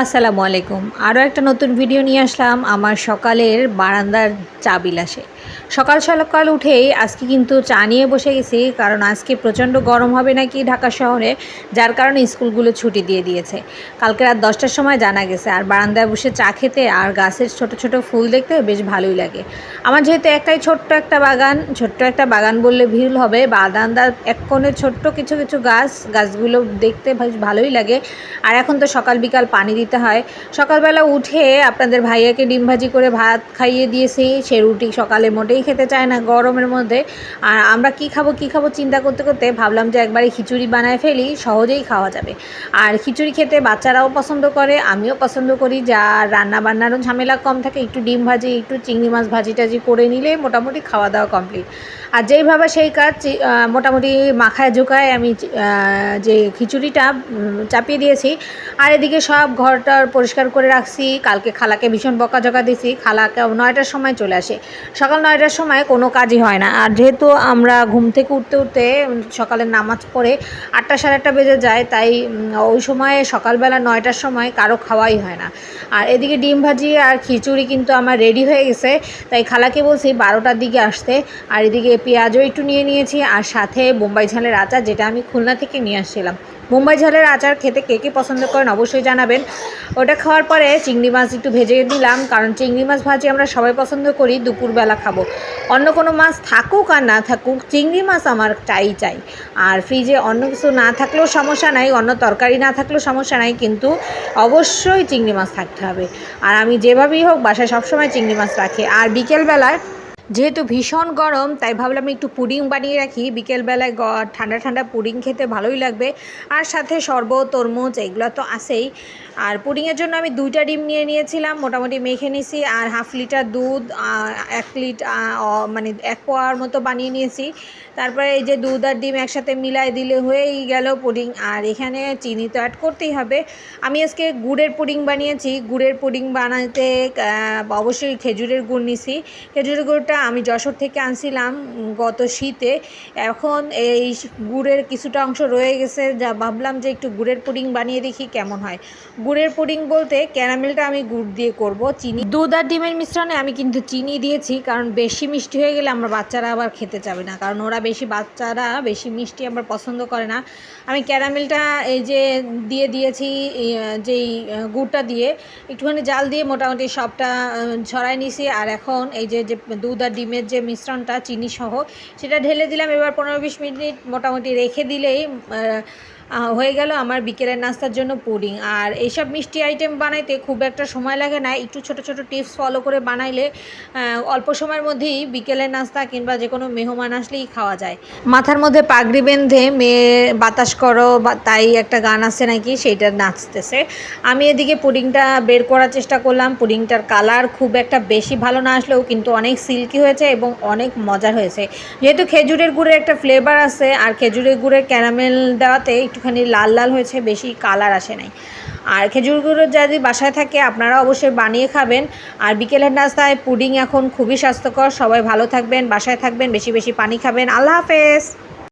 আসসালামু আলাইকুম। আরও একটা নতুন ভিডিও নিয়ে আসলাম। আমার সকালের বারান্দার চা বিলাসে সকাল সকাল উঠেই আজকে কিন্তু চা নিয়ে বসে গেছি, কারণ আজকে প্রচণ্ড গরম হবে নাকি ঢাকা শহরে, যার কারণে স্কুলগুলো ছুটি দিয়ে দিয়েছে। কালকে রাত দশটার সময় জানা গেছে, আর বারান্দায় বসে চা খেতে আর গাছের ছোট ছোট ফুল দেখতে বেশ ভালোই লাগে। আমার যেহেতু একটাই ছোট্ট একটা বাগান, ছোট্ট একটা বাগান বললে ভিড় হবে বারান্দার এক কোণে ছোট্ট কিছু কিছু গাছ, গাছগুলো দেখতে বেশ ভালোই লাগে। আর এখন তো সকাল বিকাল পানি দিতে হয়। সকালবেলা উঠে আপনাদের ভাইয়াকে ডিম ভাজি করে ভাত খাইয়ে দিয়েছি, সে রুটি সকালে মোটেই খেতে চায় না গরমের মধ্যে। আর আমরা কি খাব কি খাব চিন্তা করতে করতে ভাবলাম যে একবারে খিচুড়ি বানায় ফেলি, সহজেই খাওয়া যাবে। আর খিচুড়ি খেতে বাচ্চারাও পছন্দ করে, আমিও পছন্দ করি। যা রান্না বান্নারও ঝামেলা কম থাকে, একটু ডিম ভাজি, একটু চিংড়ি মাছ ভাজি টাজি করে নিলে মোটামুটি খাওয়া দাওয়া কমপ্লিট। আর যেইভাবে সেই কাজ মোটামুটি মাখায় ঝোঁকায় আমি যে খিচুড়িটা চাপিয়ে দিয়েছি। আর এদিকে সব ঘরটার পরিষ্কার করে রাখছি। কালকে খালাকে ভীষণ বকাঝকা দিয়েছি খালাকে নয়টার সময় চলে আসে। সকাল নয়টার সময় কোনো কাজই হয় না। আর যেহেতু আমরা ঘুম থেকে উঠতে উঠতে উম, সকালের নামাজ পড়ে আটটা সাড়ে আটটা বেজে যায় তাই ওই সময়ে সকালবেলা নয়টার সময় কারও খাওয়াই হয় না। আর এদিকে ডিম ভাজি আর খিচুড়ি কিন্তু আমার রেডি হয়ে গেছে তাই খালাকে বলছি বারোটার দিকে আসতে। আর এদিকে পেঁয়াজও একটু নিয়ে নিয়েছি আর সাথে বোম্বাই ঝালের আচার যেটা আমি খুলনা থেকে নিয়ে আসছিলাম। মুম্বাই ঝালের আচার খেতে কে কে পছন্দ করেন অবশ্যই জানাবেন। ওটা খাওয়ার পরে চিংড়ি মাছ একটু ভেজে দিলাম কারণ চিংড়ি মাছ ভাজি আমরা সবাই পছন্দ করি দুপুরবেলা খাব। অন্য কোনো মাছ থাকুক আর না থাকুক, চিংড়ি মাছ আমার চাই চাই। আর ফ্রিজে অন্য কিছু না থাকলেও সমস্যা নাই, অন্য তরকারি না থাকলেও সমস্যা নাই, কিন্তু অবশ্যই চিংড়ি মাছ থাকতে হবে। আর আমি যেভাবেই হোক বাসায় সবসময় চিংড়ি মাছ রাখি। আর বিকেলবেলায় যেহেতু ভীষণ গরম, তাই ভাবলাম একটু পুডিং বানিয়ে রাখি। বিকেলবেলায় ঠান্ডা ঠান্ডা পুডিং খেতে ভালোই লাগবে। আর সাথে শরবত, তরমুজ, এগুলো তো আসেই আর পুডিংয়ের জন্য আমি দুইটা ডিম নিয়ে নিয়েছিলাম, মোটামুটি মেখে নিয়েছি আর হাফ লিটার দুধ এক লিটার মানে এক পোয়ার মতো বানিয়ে নিয়েছি। তারপরে এই যে দুধ আর ডিম একসাথে মিলাই দিলে হয়েই গেল পুডিং। আর এখানে চিনি তো অ্যাড করতেই হবে। আমি আজকে গুড়ের পুডিং বানিয়েছি। গুড়ের পুডিং বানাতে অবশ্যই খেজুরের গুড় নিছি। খেজুরের গুড়টা আমি যশোর থেকে আনছিলাম গত শীতে। এখন এই গুড়ের কিছুটা অংশ রয়ে গেছে, যা ভাবলাম যে একটু গুড়ের পুডিং বানিয়ে দেখি কেমন হয়। গুড়ের পুডিং বলতে ক্যারামেলটা আমি গুড় দিয়ে করব, চিনি। দুধ আর ডিমের মিশ্রণে আমি কিন্তু চিনি দিয়েছি, কারণ বেশি মিষ্টি হয়ে গেলে আমার বাচ্চারা আবার খেতে চাবে না, কারণ ওরা বেশি বাচ্চারা বেশি মিষ্টি আবার পছন্দ করে না। আমি ক্যারামেলটা এই যে দিয়ে দিয়েছি যেই গুড়টা দিয়ে, একটুখানি জাল দিয়ে মোটামুটি সবটা ছড়াই নিছি আর এখন এই যে যে দুধ আর ডিমের যে মিশ্রণটা চিনি সহ সেটা ঢেলে দিলাম। এবার পনেরো বিশ মিনিট মোটামুটি রেখে দিলেই হয়ে গেল আমার বিকেলের নাস্তার জন্য পুডিং। আর এইসব মিষ্টি আইটেম বানাইতে খুব একটা সময় লাগে না। একটু ছোট ছোট টিপস ফলো করে বানাইলে অল্প সময়ের মধ্যেই বিকেলের নাস্তা কিংবা যে কোনো মেহমান আসলেই খাওয়া যায়। মাথার মধ্যে পাগড়ি বেঁধে মেয়ে বাতাস করো বা তাই একটা গান আছে নাকি, সেইটা নাচতেছে। আমি এদিকে পুডিংটা বের করার চেষ্টা করলাম। পুডিংটার কালার খুব একটা বেশি ভালো না আসলেও কিন্তু অনেক সিল্কি হয়েছে এবং অনেক মজার হয়েছে। যেহেতু খেজুরের গুড়ের একটা ফ্লেভার আছে, আর খেজুরের গুড়ের ক্যারামেল দেওয়াতে একটুখানি লাল লাল হয়েছে, বেশি কালার আসে নাই। আর খেজুর গুঁড়ো যদি বাসায় থাকে আপনারা অবশ্যই বানিয়ে খাবেন। আর বিকেলের নাস্তায় পুডিং এখন খুবই স্বাস্থ্যকর। সবাই ভালো থাকবেন, বাসায় থাকবেন, বেশি বেশি পানি খাবেন। আল্লাহ হাফেজ!